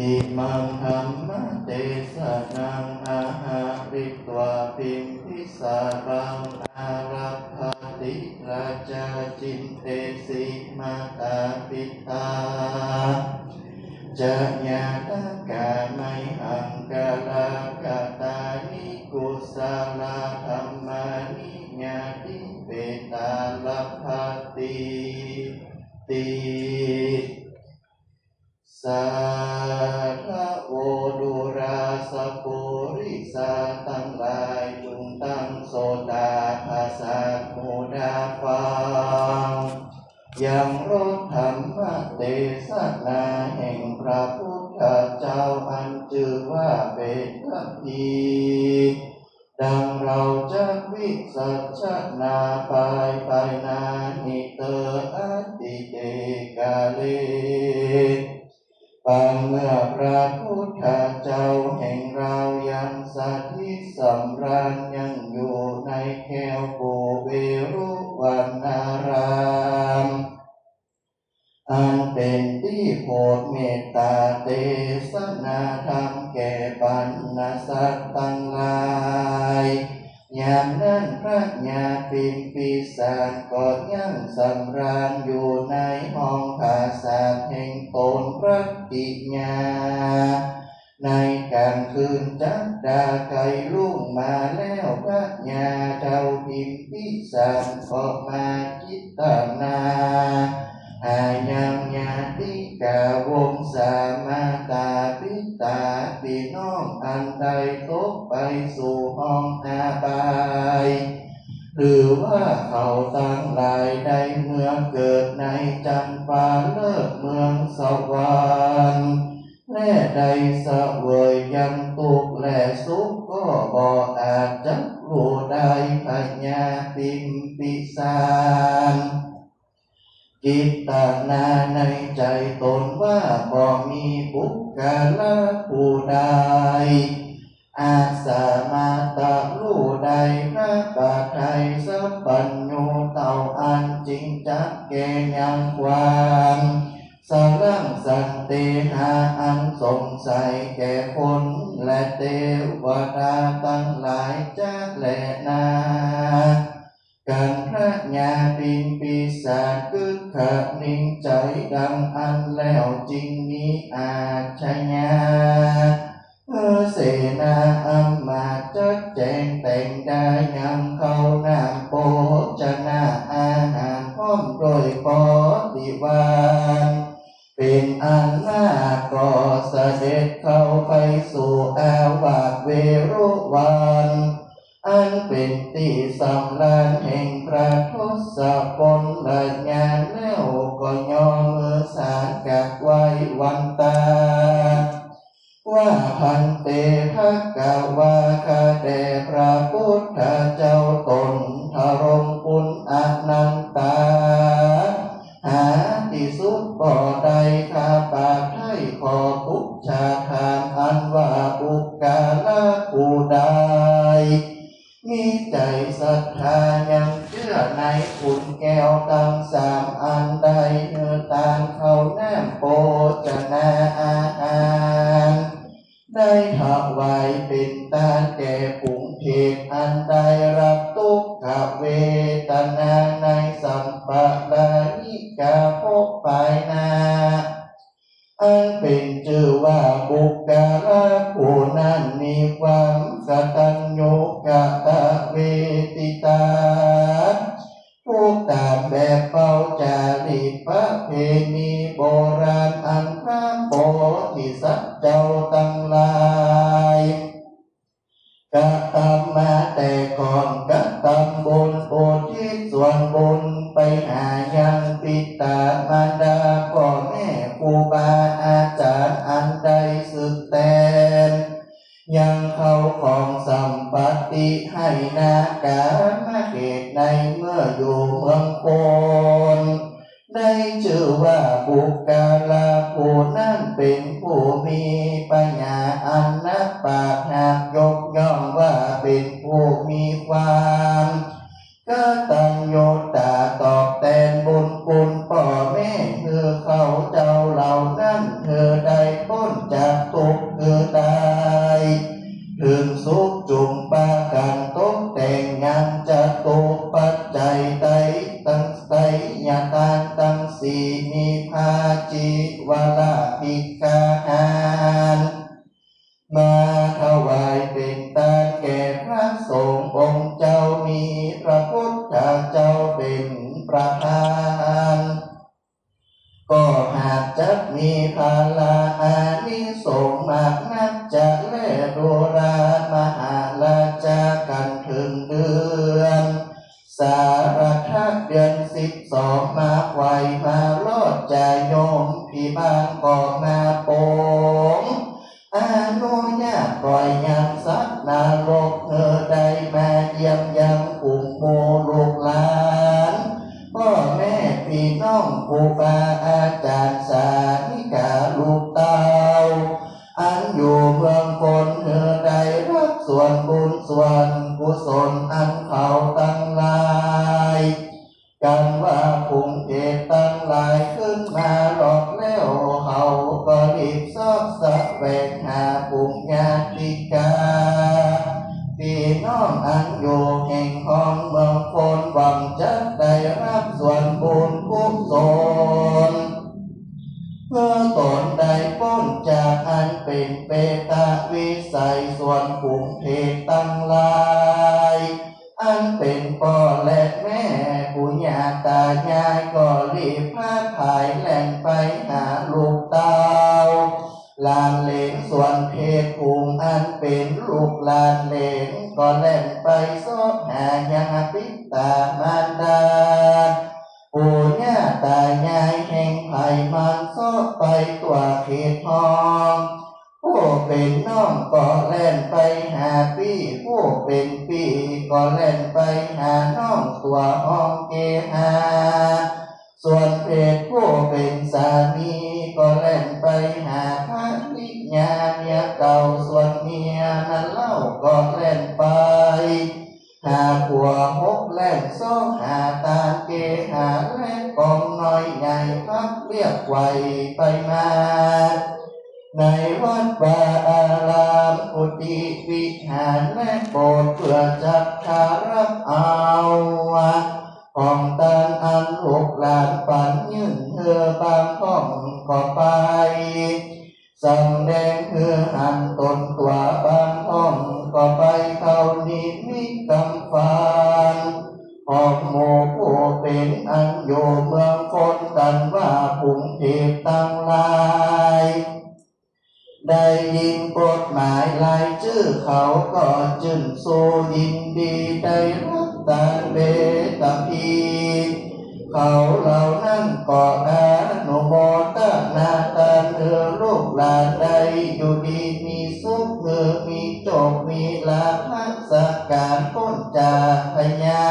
อิมังธรรมเทศนังอาหาริกวาปิมพิสาบังอารัพพติราชาจินเตสิมาตาปิตาจะญาตกาไมหังกาลากาตานิกุสลาธรรมานิญาติเปตาลัพพติติสา ยังรถธรรมเทศนาแห่งพระพุทธเจ้าอันชื่อว่าเป็นพระพีดังเราจะวิสัชนาไปไปนาหิเตอตติเตกาเลปังเมื่อพระพุทธเจ้าแห่งเรายังสัตธิสำราญยังอยู่ในแควปูเว อันเป็นที่โปรดเมตตาเทศนาธรรมแก่บรรณสัตว์ทั้งหลายยามนั้นพระญาปิมปีศาจก็ยังสำราญอยู่ในห้องภาษาทแห่งตนพระกิญญาในกลางคืนจักดาไก่ลุ่งมาแล้วพระญาเจ้าพิมพิสารก็มาคิดตนาอา รู้ได้พญาปิมปิสารจิตตนาในใจตนว่าบ่มีบุคคลผู้ใดอาสามาตะรู้ใดพระบาทไทยสัพปัญโยเต่าอันจริงจักแก่ยังความสรังสันติหาอันสงสัยแก่คนและเทวดาตั้งหลายจากและนาการพระญาปินปีศาจกึกขะนิ่งใจดังอันแล้วจริงนี้อาชญาเออเสนาอัมมาจัดแจงแต่งได้ยังเข้านามโปจนาอาหารพร้อมโดยปอติวา นเป็นอันนาก็เสด็จเข้าไปสู่อาวาสเวรุวันอันเป็นที่สำราญแห่งพระทศพลและงานแล้วก็ยอมมือสารกับไว้วันตา ว่าพันเตภะกาวาคาแด่พระพุทธเจ้าตนทรงคุณอนัน ได้ถวายเป็นตาแก่ปุงเพศอันใดรับทุกขเวทนาในสัมปะลานิกาพบภายนาอันเป็นชื่อว่าบุคคลผู้นั้นมีความกตัญญูกะตะเวติตาผู้ตามแบบเป้า ณีโบราณอันพระโพธิสัตว์เจ้าตั้งหลายกะทำมาแต่ก่อนกระทำบุญอุทิศส่วนบุญไปหายังปิตามารดาพ่อแม่ครูบาอาจารย์อันใดสึกแตนยังเขาของสัมปติให้นาการมาเกตในเมื่ออยู่เมืองโก ชื่อว่าบุคคลาผู้นั้นเป็นผู้มีปัญญาอันนับปากหักยกย่องว่าเป็นผู้มีความกตัญญูตาตอบแทนบุญคุณพ่อแม่เธอเขาเจ้าเหล่านั้นเธอได้พ้นจากทุกข์เธอได้ถึงสุ ก็หากจะมีภาลาอานิสงมากนักจะแลดูรามหาลาจากันถึงเดือน สารทักเดือนสิบสองมาไหวมาลอดจะโยมพี่บ้านก่อมาโปงอนุญาตปล่อยยังสักนารกเธอได้มาเยี่ยมยังกลุ่มโมลู ครูบาอาจารย์สาธิกาลูกเตาอันอยู่เมืองคนเธอได้รับส่วนบุญส่วนกุศลอันเขาตั้งลายกันว่าภูมิเอตั้งลายขึ้นมาหลอกแล้วเขาก็รีบซอกสะแวงหาปุญญาติกาพี่น้องอันอยู่แห่งห้องเมืองคนหวังจะ หาลูกเต้าลานเหลงส่วนเพศภูมิอันเป็นลูกลานเหลงก็แล่นไปซอบหายาปิตามารดาปู่ย่าตายายแห่งไผ่มันซอบไปตัวเขตทองผู้เป็นน้องก็แล่นไปหาพี่ผู้เป็นพี่ก็แล่นไปหาน้องตัวห้องเกหา ส่วนเพศผู้เป็นสามีก็แล่นไปหาพระนิญาเมียเก่าส่วนเมียนั้นเล่าก็แล่นไป หาผัวหกแล่นสองหาตาเกหาแล่นกองน้อยใหญ่พักเรียกไวไปมา ในวัดวาอารามกุฏิวิหารและโบสถ์เพื่อจัดคารับเอา ของตานอันลูกหลานฝันยืนเธอบางห้องก็ไปสำแดงเพื่อหันตนตัวบางห้องก็ไปเข้านิมิตกำฟันหอกโมผู้เป็นอันโยเมืองคนกันว่าภูมิเทพตั้งลายได้ยินกฎหมายลายชื่อเขาก็จึงโซยินดีได้ร ตานเบตพีเขาเหล่านั้นก็อานุโมทนาตานเธอลูกหลานได้อยู่ดีมีสุขเธอมีโจกมีลาภสการพ้นจากพญา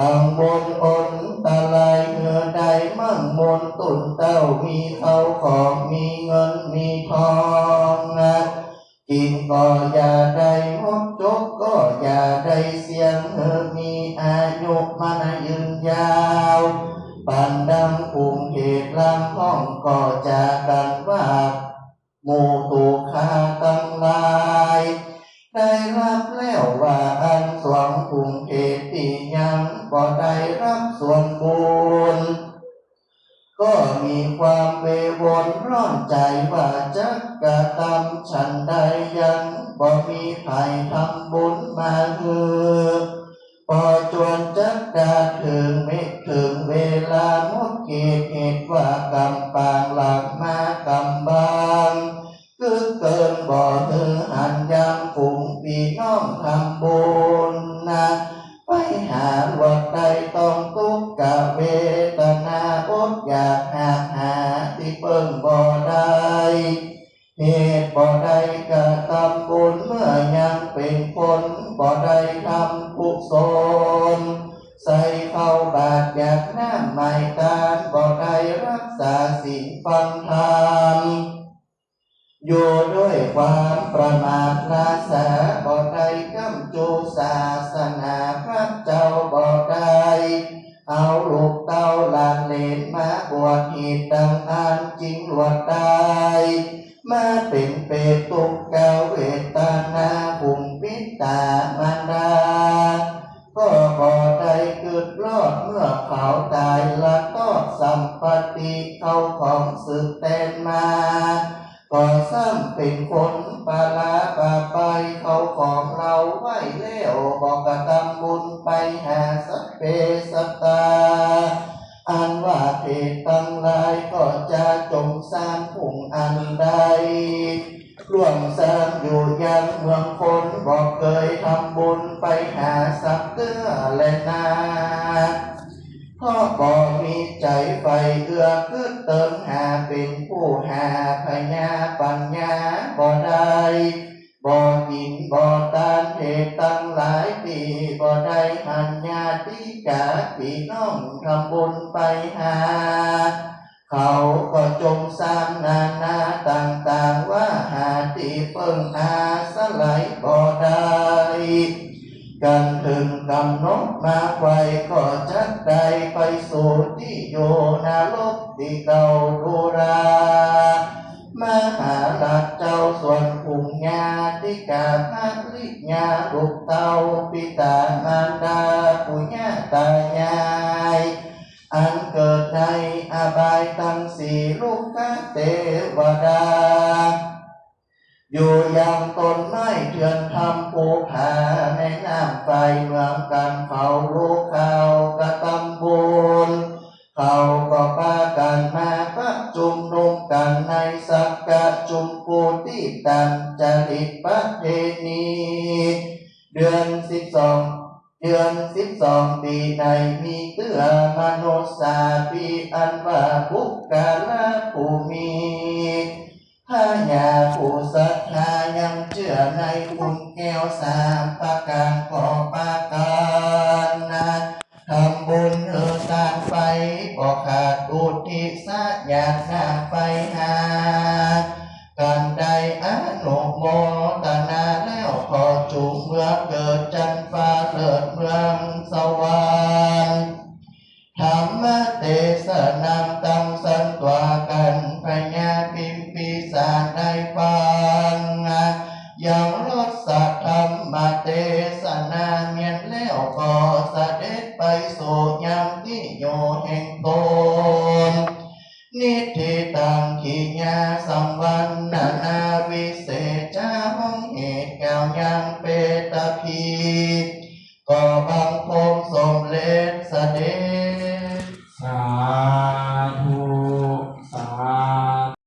กังวลอนตะลายเมื่อใดมั่งมนตุนเต้ามีเขาของมีเงินมีทองนะกินก็อย่าได้ ได้รับแล้วว่าอันสวงภูมิเหตุที่ยังก็ได้รับส่วนบุญก็มีความเววนร้อนใจว่าจะกระทำฉันใดยังบ่มีใครทำบุญมาเือพอจวนจักกาถึงเมฆถึงเวลาหมดเกตเหตุว่ากำปางหลังมา เข้าบาดอยากน้ำไม่ตานบ่ได้รักษาศีลฟังธรรมอยู่ด้วยความประมาทลาสาบ่ได้ ผงอันใดร่วมสร้างอยู่ยังเมืองคนบอกเคยทำบุญไปหาสักเกือและนาเพราะบ่มีใจไฟเอื้อคือเติมหาเป็นผู้หาพญาปัญญาบ่ได้บ่กินบ่ตานเหตุตั้งหลายปีบ่ได้หันญาติกาพี่น้องทำบุญไปหา เขาก็จงสร้างนานาต่างๆว่าหาที่เพิ่งอาสไลยบ่ได้กันถึงกำนดมาไว้ก็จะได้ไปสู่ที่โยนรกที่เก่าดูรามหาลักเจ้าส่วนภูมิญาติกาภาลิญาลูกเต้าปิตามารดาปุญญาตาย บายตั้งสี่ลูกกเทวดา อยู่อยังต้นไม้เถื่อนทำภูผาในน้ำไฟเมืองกันเขาลูกเขากระตำบุญเขาก็พากันมาประจุมนุมกันในสักกะจุมปูที่ตันจริตประเพณีเดือนสิบสอง เดือนสิบสองปีในมีเตือมโนสาปีอันว่าบุกกาลภูมิถ้าอยาผู้ศรัทธายังเชื่อในคุณแก้วสามประการขอประการนะทำบุญเออตานไปก็ขาดอุทิศญาตินาไปหา เทศนาเมียนแล้วก็เสด็จไปสู่ยังที่โยแห่งตนนิธิตังขีญาสัมวันนา